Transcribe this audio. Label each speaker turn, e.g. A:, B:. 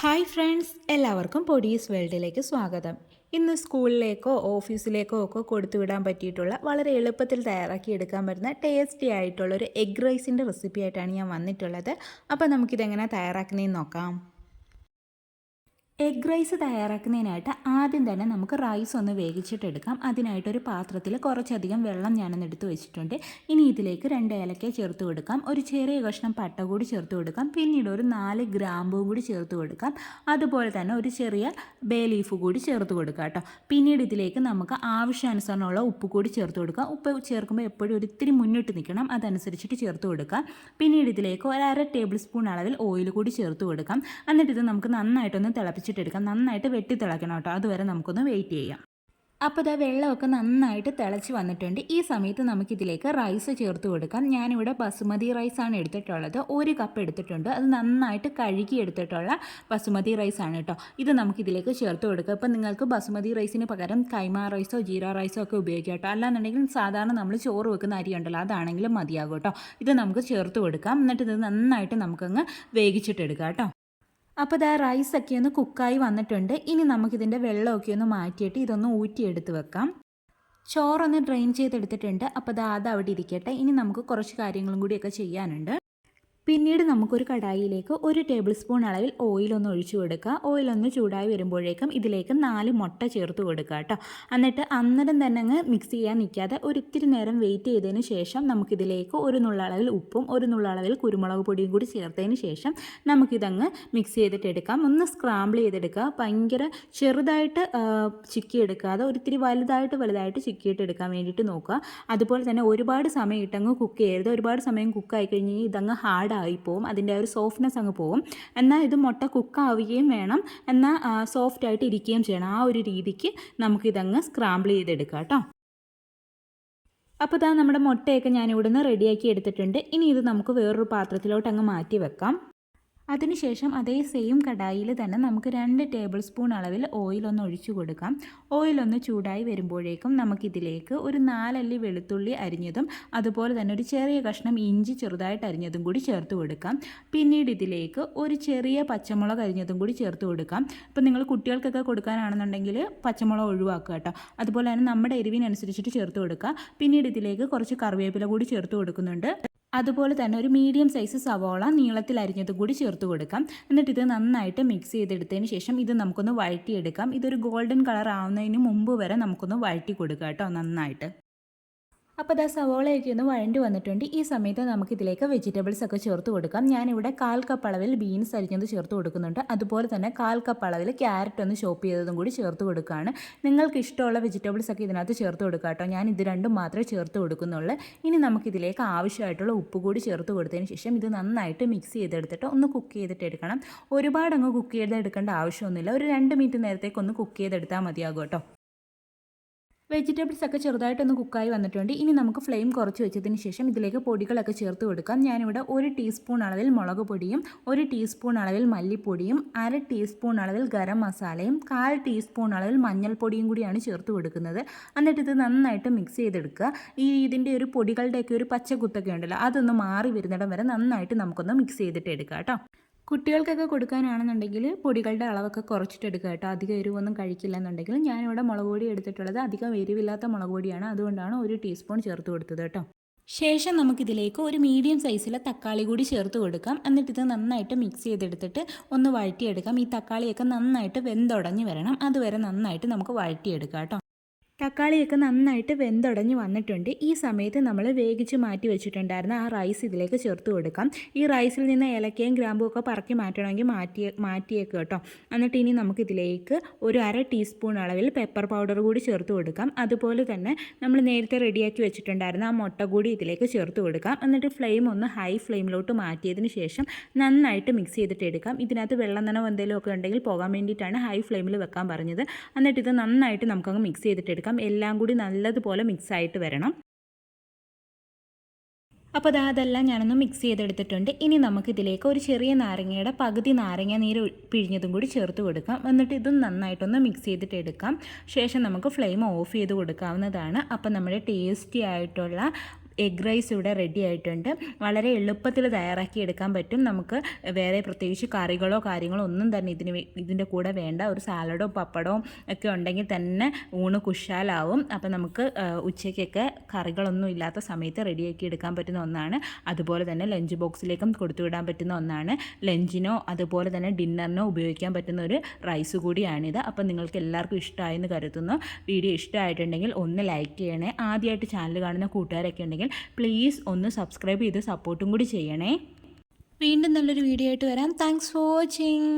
A: Hi friends എല്ലാവർക്കും പൊടീസ് വേൾഡിലേക്ക് സ്വാഗതം. ഇന്ന് സ്കൂളിലേക്കോ ഓഫീസിലേക്കോ ഒക്കെ കൊടുത്തുവിടാൻ പറ്റിയിട്ടുള്ള വളരെ എളുപ്പത്തിൽ തയ്യാറാക്കി എടുക്കാൻ പറ്റുന്ന ടേസ്റ്റി ആയിട്ടുള്ള ഒരു എഗ് റൈസിന്റെ റെസിപ്പി ആയിട്ടാണ് ഞാൻ വന്നിട്ടുള്ളത്. അപ്പോൾ നമുക്കിതെങ്ങനെ തയ്യാറാക്കുന്നതെന്ന് നോക്കാം. എഗ് റൈസ് തയ്യാറാക്കുന്നതിനായിട്ട് ആദ്യം തന്നെ നമുക്ക് റൈസ് ഒന്ന് വേവിച്ചിട്ടെടുക്കാം അതിനായിട്ടൊരു പാത്രത്തിൽ കുറച്ചധികം വെള്ളം ഞാനൊന്ന് എടുത്ത് വെച്ചിട്ടുണ്ട്. ഇനി ഇതിലേക്ക് രണ്ട് ഏലക്ക ചേർത്ത് കൊടുക്കാം. ഒരു ചെറിയ കഷ്ണം പട്ട കൂടി ചേർത്ത് കൊടുക്കാം. പിന്നീട് ഒരു നാല് ഗ്രാമ്പും കൂടി ചേർത്ത് കൊടുക്കാം. അതുപോലെ തന്നെ ഒരു ചെറിയ ബേ ലീഫ് കൂടി ചേർത്ത് കൊടുക്കാം കേട്ടോ. പിന്നീട് ഇതിലേക്ക് നമുക്ക് ആവശ്യാനുസരണമുള്ള ഉപ്പ് കൂടി ചേർത്ത് കൊടുക്കാം. ഉപ്പ് ചേർക്കുമ്പോൾ എപ്പോഴും ഒരു ഇത്തിരി മുന്നിട്ട് നിൽക്കണം. അതനുസരിച്ചിട്ട് ചേർത്ത് കൊടുക്കാം. പിന്നീട് ഇതിലേക്ക് ഒരു അര ടേബിൾ സ്പൂൺ അളവിൽ ഓയിൽ കൂടി ചേർത്ത് കൊടുക്കാം. എന്നിട്ട് ഇത് നമുക്ക് നന്നായിട്ടൊന്ന് തിളപ്പിച്ച് വെച്ചിട്ടെടുക്കാം നന്നായിട്ട് വെട്ടി തിളയ്ക്കണം കേട്ടോ. അതുവരെ നമുക്കൊന്ന് വെയിറ്റ് ചെയ്യാം. അപ്പോൾ ഇതാ വെള്ളമൊക്കെ നന്നായിട്ട് തിളച്ച് വന്നിട്ടുണ്ട്. ഈ സമയത്ത് നമുക്കിതിലേക്ക് റൈസ് ചേർത്ത് കൊടുക്കാം. ഞാനിവിടെ ബസുമതി റൈസാണ് എടുത്തിട്ടുള്ളത്. ഒരു കപ്പ് എടുത്തിട്ടുണ്ട്. അത് നന്നായിട്ട് കഴുകി എടുത്തിട്ടുള്ള ബസുമതി റൈസാണ് കേട്ടോ. ഇത് നമുക്കിതിലേക്ക് ചേർത്ത് കൊടുക്കുക ഇപ്പം നിങ്ങൾക്ക് ബസുമതി റൈസിന് പകരം കൈമ റൈസോ ജീര റൈസോ ഒക്കെ ഉപയോഗിക്കാം കേട്ടോ. അല്ലാന്നുണ്ടെങ്കിൽ സാധാരണ നമ്മൾ ചോറ് വെക്കുന്ന അരി ഉണ്ടല്ലോ അതാണെങ്കിലും മതിയാകും കേട്ടോ. ഇത് നമുക്ക് ചേർത്ത് കൊടുക്കാം. എന്നിട്ട് ഇത് നന്നായിട്ട് നമുക്കങ്ങ് വേവിച്ചിട്ടെടുക്കാം കേട്ടോ. അപ്പോൾ ഇതാ റൈസൊക്കെ ഒന്ന് കുക്കായി വന്നിട്ടുണ്ട്. ഇനി നമുക്കിതിന്റെ വെള്ളമൊക്കെ ഒന്ന് മാറ്റിയിട്ട് ഇതൊന്ന് ഊറ്റിയെടുത്ത് വെക്കാം. ചോറൊന്ന് ഡ്രെയിൻ ചെയ്തെടുത്തിട്ടുണ്ട്. അപ്പോൾ അത് അത് അവിടെ ഇരിക്കട്ടെ. ഇനി നമുക്ക് കുറച്ച് കാര്യങ്ങളും കൂടിയൊക്കെ ചെയ്യാനുണ്ട്. പിന്നീട് നമുക്കൊരു കടായിയിലേക്ക് ഒരു ടേബിൾ സ്പൂൺ അളവിൽ ഓയിലൊന്ന് ഒഴിച്ചു കൊടുക്കുക. ഓയിലൊന്ന് ചൂടായി വരുമ്പോഴേക്കും ഇതിലേക്ക് നാല് മുട്ട ചേർത്ത് കൊടുക്കുക കേട്ടോ. എന്നിട്ട് അന്നേരം തന്നെ അങ്ങ് മിക്സ് ചെയ്യാൻ നിൽക്കാതെ ഒരിത്തിരി നേരം വെയിറ്റ് ചെയ്തതിന് ശേഷം നമുക്കിതിലേക്ക് ഒരു നുള്ളളവിൽ ഉപ്പും ഒരു നുള്ളളവിൽ കുരുമുളക് പൊടിയും കൂടി ചേർത്തതിന് ശേഷം നമുക്കിതങ്ങ് മിക്സ് ചെയ്തിട്ട് എടുക്കാം ഒന്ന് സ്ക്രാമ്പിൾ ചെയ്തെടുക്കുക. ഭയങ്കര ചെറുതായിട്ട് ചിക്കി എടുക്കാതെ ഒരിത്തിരി വലുതായിട്ട് വലുതായിട്ട് ചിക്കിയിട്ട് എടുക്കാൻ വേണ്ടിയിട്ട് നോക്കുക. അതുപോലെ തന്നെ ഒരുപാട് സമയം ഇട്ടങ്ങ് കുക്ക് ചെയ്യരുത്. ഒരുപാട് സമയം കുക്കായി കഴിഞ്ഞ് ഇതങ്ങ് ഹാർഡ് പോവും അതിന്റെ ഒരു സോഫ്റ്റ്നെസ് അങ്ങ് പോവും. എന്നാൽ ഇത് മുട്ട കുക്കാവുകയും വേണം. എന്നാൽ സോഫ്റ്റ് ആയിട്ട് ഇരിക്കുകയും ചെയ്യണം. ആ ഒരു രീതിക്ക് നമുക്കിതങ്ങ് സ്ക്രാമ്പിൾ ചെയ്തെടുക്കാം കേട്ടോ. അപ്പോൾ ഇതാ നമ്മുടെ മുട്ടയൊക്കെ ഞാൻ ഇവിടുന്ന് റെഡിയാക്കി എടുത്തിട്ടുണ്ട്. ഇനി ഇത് നമുക്ക് വേറൊരു പാത്രത്തിലോട്ട് അങ്ങ് മാറ്റി വെക്കാം. അതിനുശേഷം അതേ സെയിം കടായിൽ തന്നെ നമുക്ക് രണ്ട് ടേബിൾ സ്പൂൺ അളവിൽ ഓയിലൊന്ന് ഒഴിച്ചു കൊടുക്കാം. ഓയിലൊന്ന് ചൂടായി വരുമ്പോഴേക്കും നമുക്കിതിലേക്ക് ഒരു നാലല്ലി വെളുത്തുള്ളി അരിഞ്ഞതും അതുപോലെ തന്നെ ഒരു ചെറിയ കഷ്ണം ഇഞ്ചി ചെറുതായിട്ട് അരിഞ്ഞതും കൂടി ചേർത്ത് കൊടുക്കാം. പിന്നീട് ഇതിലേക്ക് ഒരു ചെറിയ പച്ചമുളക് അരിഞ്ഞതും കൂടി ചേർത്ത് കൊടുക്കാം. ഇപ്പം നിങ്ങൾ കുട്ടികൾക്കൊക്കെ കൊടുക്കാനാണെന്നുണ്ടെങ്കിൽ പച്ചമുളക് ഒഴിവാക്കുക കേട്ടോ. അതുപോലെ തന്നെ നമ്മുടെ എരിവിനനുസരിച്ചിട്ട് ചേർത്ത് കൊടുക്കുക പിന്നീട് ഇതിലേക്ക് കുറച്ച് കറിവേപ്പില കൂടി ചേർത്ത് കൊടുക്കുന്നുണ്ട്. അതുപോലെ തന്നെ ഒരു മീഡിയം സൈസ് സവോള നീളത്തിൽ അരിഞ്ഞത് കൂടി ചേർത്ത് കൊടുക്കാം. എന്നിട്ട് ഇത് നന്നായിട്ട് മിക്സ് ചെയ്തെടുത്തതിന് ശേഷം ഇത് നമുക്കൊന്ന് വഴറ്റിയെടുക്കാം. ഇതൊരു ഗോൾഡൻ കളർ ആവുന്നതിന് മുമ്പ് വരെ നമുക്കൊന്ന് വഴറ്റി കൊടുക്കാം കേട്ടോ നന്നായിട്ട്. അപ്പോൾ അതാ സവോളയൊക്കെ ഒന്ന് വഴണ്ടി വന്നിട്ടുണ്ട്. ഈ സമയത്ത് നമുക്ക് ഇതിലേക്ക് വെജിറ്റബിൾസ് ഒക്കെ ചേർത്ത് കൊടുക്കാം. ഞാനിവിടെ കാൽ കപ്പ് അളവിൽ ബീൻസ് അരിഞ്ഞത് ചേർത്ത് കൊടുക്കുന്നുണ്ട്. അതുപോലെ തന്നെ കാൽ കപ്പ് അളവിൽ ക്യാരറ്റ് ഒന്ന് ഷോപ്പ് ചെയ്തതും കൂടി ചേർത്ത് കൊടുക്കുകയാണ് നിങ്ങൾക്ക് ഇഷ്ടമുള്ള വെജിറ്റബിൾസ് ഒക്കെ ഇതിനകത്ത് ചേർത്ത് കൊടുക്കുക കേട്ടോ. ഞാൻ ഇത് രണ്ടും മാത്രമേ ചേർത്ത് കൊടുക്കുന്നുള്ളൂ. ഇനി നമുക്കിതിലേക്ക് ആവശ്യമായിട്ടുള്ള ഉപ്പ് കൂടി ചേർത്ത് കൊടുത്തതിന് ശേഷം ഇത് നന്നായിട്ട് മിക്സ് ചെയ്തെടുത്തിട്ട് ഒന്ന് കുക്ക് ചെയ്തിട്ട് എടുക്കണം. ഒരുപാട് അങ്ങ് കുക്ക് ചെയ്തെടുക്കേണ്ട ആവശ്യമൊന്നുമില്ല. ഒരു രണ്ട് മിനിറ്റ് നേരത്തേക്ക് ഒന്ന് കുക്ക് ചെയ്തെടുത്താൽ മതിയാകും കേട്ടോ. വെജിറ്റബിൾസ് ഒക്കെ ചെറുതായിട്ടൊന്ന് കുക്കായി വന്നിട്ടുണ്ട്. ഇനി നമുക്ക് ഫ്ലെയിം കുറച്ച് വെച്ചതിന് ശേഷം ഇതിലേക്ക് പൊടികളൊക്കെ ചേർത്ത് കൊടുക്കാം. ഞാനിവിടെ ഒരു ടീസ്പൂൺ അളവിൽ മുളക് പൊടിയും ഒരു ടീസ്പൂൺ അളവിൽ മല്ലിപ്പൊടിയും അര ടീസ്പൂൺ അളവിൽ ഗരം മസാലയും കാൽ ടീസ്പൂൺ അളവിൽ മഞ്ഞൾപ്പൊടിയും കൂടിയാണ് ചേർത്ത് കൊടുക്കുന്നത്. എന്നിട്ട് ഇത് നന്നായിട്ട് മിക്സ് ചെയ്തെടുക്കുക. ഈ ഇതിന്റെ ഒരു പൊടികളുടെയൊക്കെ ഒരു പച്ചക്കുത്തൊക്കെ ഉണ്ടല്ലോ അതൊന്ന് മാറി വരുന്നിടം വരെ നന്നായിട്ട് നമുക്കൊന്ന് മിക്സ് ചെയ്തിട്ട് എടുക്കാം കേട്ടോ. കുട്ടികൾക്കൊക്കെ കൊടുക്കാനാണെന്നുണ്ടെങ്കിൽ പൊടികളുടെ അളവൊക്കെ കുറച്ചിട്ട് എടുക്കുക കേട്ടോ. അധികം എരിവൊന്നും കഴിക്കില്ല എന്നുണ്ടെങ്കിൽ ഞാനിവിടെ മുളക് പൊടി എടുത്തിട്ടുള്ളത് അധികം എരിവില്ലാത്ത മുളക് പൊടിയാണ്. അതുകൊണ്ടാണ് ഒരു ടീസ്പൂൺ ചേർത്ത് കൊടുത്തത് കേട്ടോ. ശേഷം നമുക്കിതിലേക്ക് ഒരു മീഡിയം സൈസിലെ തക്കാളി കൂടി ചേർത്ത് കൊടുക്കാം. എന്നിട്ട് ഇത് നന്നായിട്ട് മിക്സ് ചെയ്തെടുത്തിട്ട് ഒന്ന് വഴറ്റിയെടുക്കാം. ഈ തക്കാളിയൊക്കെ നന്നായിട്ട് വെന്തുടഞ്ഞ് വരണം. അതുവരെ നന്നായിട്ട് നമുക്ക് വഴറ്റിയെടുക്കാം കേട്ടോ. തക്കാളിയൊക്കെ നന്നായിട്ട് വെന്തുടഞ്ഞ് വന്നിട്ടുണ്ട്. ഈ സമയത്ത് നമ്മൾ വേവിച്ച് മാറ്റി വെച്ചിട്ടുണ്ടായിരുന്ന ആ റൈസ് ഇതിലേക്ക് ചേർത്ത് കൊടുക്കാം. ഈ റൈസിൽ നിന്ന് ഇലക്കയും ഗ്രാമ്പും ഒക്കെ പറക്കി മാറ്റണമെങ്കിൽ മാറ്റി മാറ്റിയേക്ക് കേട്ടോ. എന്നിട്ട് ഇനി നമുക്കിതിലേക്ക് ഒരു അര ടീസ്പൂൺ അളവിൽ പെപ്പർ പൗഡർ കൂടി ചേർത്ത് കൊടുക്കാം. അതുപോലെ തന്നെ നമ്മൾ നേരത്തെ റെഡിയാക്കി വെച്ചിട്ടുണ്ടായിരുന്ന ആ മുട്ട കൂടി ഇതിലേക്ക് ചേർത്ത് കൊടുക്കാം. എന്നിട്ട് ഫ്ലെയിം ഒന്ന് ഹൈ ഫ്ലെയിമിലോട്ട് മാറ്റിയതിന് ശേഷം നന്നായിട്ട് മിക്സ് ചെയ്തിട്ട് എടുക്കാം. ഇതിനകത്ത് വെള്ളം നനവ് എന്തെങ്കിലും ഒക്കെ ഉണ്ടെങ്കിൽ പോകാൻ വേണ്ടിയിട്ടാണ് ഹൈ ഫ്ലെയിമിൽ വെക്കാൻ പറഞ്ഞത്. എന്നിട്ട് ഇത് നന്നായിട്ട് നമുക്കങ്ങ് മിക്സ് ചെയ്തിട്ട് എടുക്കാം. ചേർക്കാം എല്ലാം കൂടി നല്ലതുപോലെ മിക്സ് ആയിട്ട് വരണം. അപ്പോൾ അതാ അതെല്ലാം ഞാനൊന്ന് മിക്സ് ചെയ്തെടുത്തിട്ടുണ്ട്. ഇനി നമുക്കിതിലേക്ക് ഒരു ചെറിയ നാരങ്ങയുടെ പകുതി നാരങ്ങ നീര് പിഴിഞ്ഞതും കൂടി ചേർത്ത് കൊടുക്കാം. എന്നിട്ട് ഇതും നന്നായിട്ടൊന്ന് മിക്സ് ചെയ്തിട്ട് എടുക്കാം. ശേഷം നമുക്ക് ഫ്ലെയിം ഓഫ് ചെയ്ത് കൊടുക്കാവുന്നതാണ്. അപ്പോൾ നമ്മുടെ ടേസ്റ്റി ആയിട്ടുള്ള എഗ് റൈസ് ഇവിടെ റെഡി ആയിട്ടുണ്ട്. വളരെ എളുപ്പത്തിൽ തയ്യാറാക്കി എടുക്കാൻ പറ്റും. നമുക്ക് വേറെ പ്രത്യേകിച്ച് കറികളോ കാര്യങ്ങളോ ഒന്നും തന്നെ ഇതിന് ഇതിന്റെ കൂടെ വേണ്ട. ഒരു സാലഡോ പപ്പടമോ ഒക്കെ ഉണ്ടെങ്കിൽ തന്നെ ഊണ് കുശാലാവും. അപ്പോൾ നമുക്ക് ഉച്ചയ്ക്കൊക്കെ കറികളൊന്നും ഇല്ലാത്ത സമയത്ത് റെഡിയാക്കി എടുക്കാൻ പറ്റുന്ന ഒന്നാണ്. അതുപോലെ തന്നെ ലഞ്ച് ബോക്സിലേക്കും കൊടുത്തു വിടാൻ പറ്റുന്ന ഒന്നാണ്. ലഞ്ചിനോ അതുപോലെ തന്നെ ഡിന്നറിനോ ഉപയോഗിക്കാൻ പറ്റുന്ന ഒരു റൈസ് കൂടിയാണിത്. അപ്പോൾ നിങ്ങൾക്ക് എല്ലാവർക്കും ഇഷ്ടമായെന്ന് കരുതുന്നു. വീഡിയോ ഇഷ്ടമായിട്ടുണ്ടെങ്കിൽ ഒന്ന് ലൈക്ക് ചെയ്യണേ. ആദ്യമായിട്ട് ചാനൽ കാണുന്ന കൂട്ടുകാരൊക്കെ ഉണ്ടെങ്കിൽ പ്ലീസ് ഒന്ന് സബ്സ്ക്രൈബ് ചെയ്ത് സപ്പോർട്ടും കൂടി ചെയ്യണേ. വീണ്ടും നല്ലൊരു വീഡിയോ ആയിട്ട് വരാം. Thanks for watching